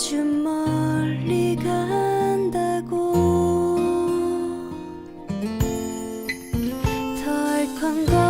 아주 멀리 간다고. 덜컹거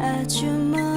at your mouth.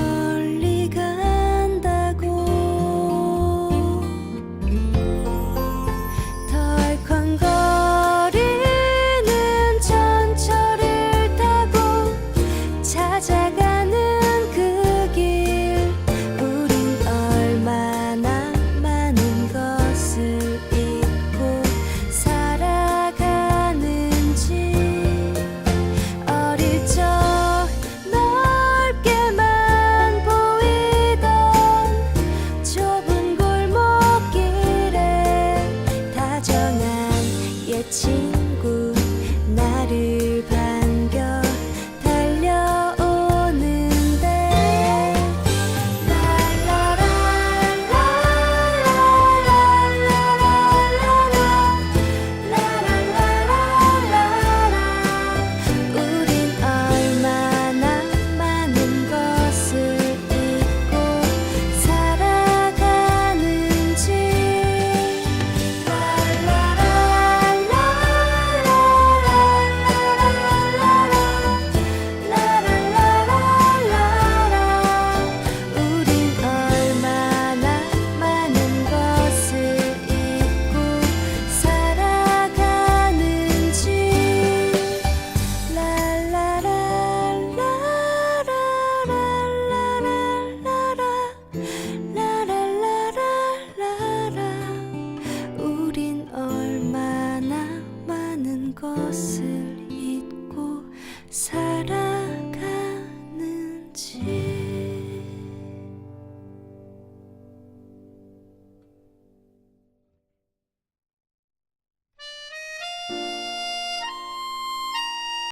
것을 잊고 살